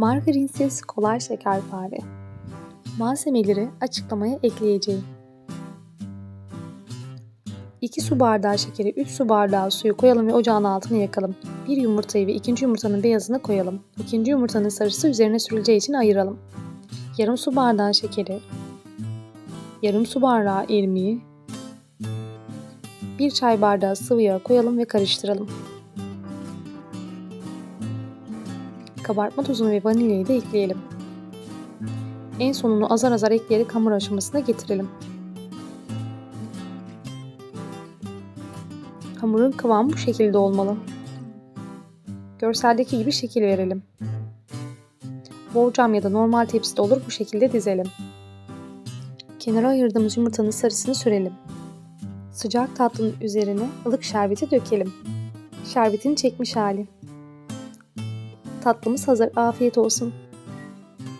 Margarinsiz kolay şekerpare. Malzemeleri açıklamaya ekleyeceğim. 2 su bardağı şekeri, 3 su bardağı suyu koyalım ve ocağın altını yakalım. Bir yumurtayı ve ikinci yumurtanın beyazını koyalım. İkinci yumurtanın sarısı üzerine sürüleceği için ayıralım. Yarım su bardağı şekeri, yarım su bardağı irmiği, bir çay bardağı sıvı yağ koyalım ve karıştıralım. Kabartma tozunu ve vanilyayı da ekleyelim. En sonunu azar azar ekleyerek hamur aşamasına getirelim. Hamurun kıvamı bu şekilde olmalı. Görseldeki gibi şekil verelim. Borcam ya da normal tepside olur bu şekilde dizelim. Kenara ayırdığımız yumurtanın sarısını sürelim. Sıcak tatlının üzerine ılık şerbeti dökelim. Şerbetin çekmiş hali. Tatlımız hazır. Afiyet olsun.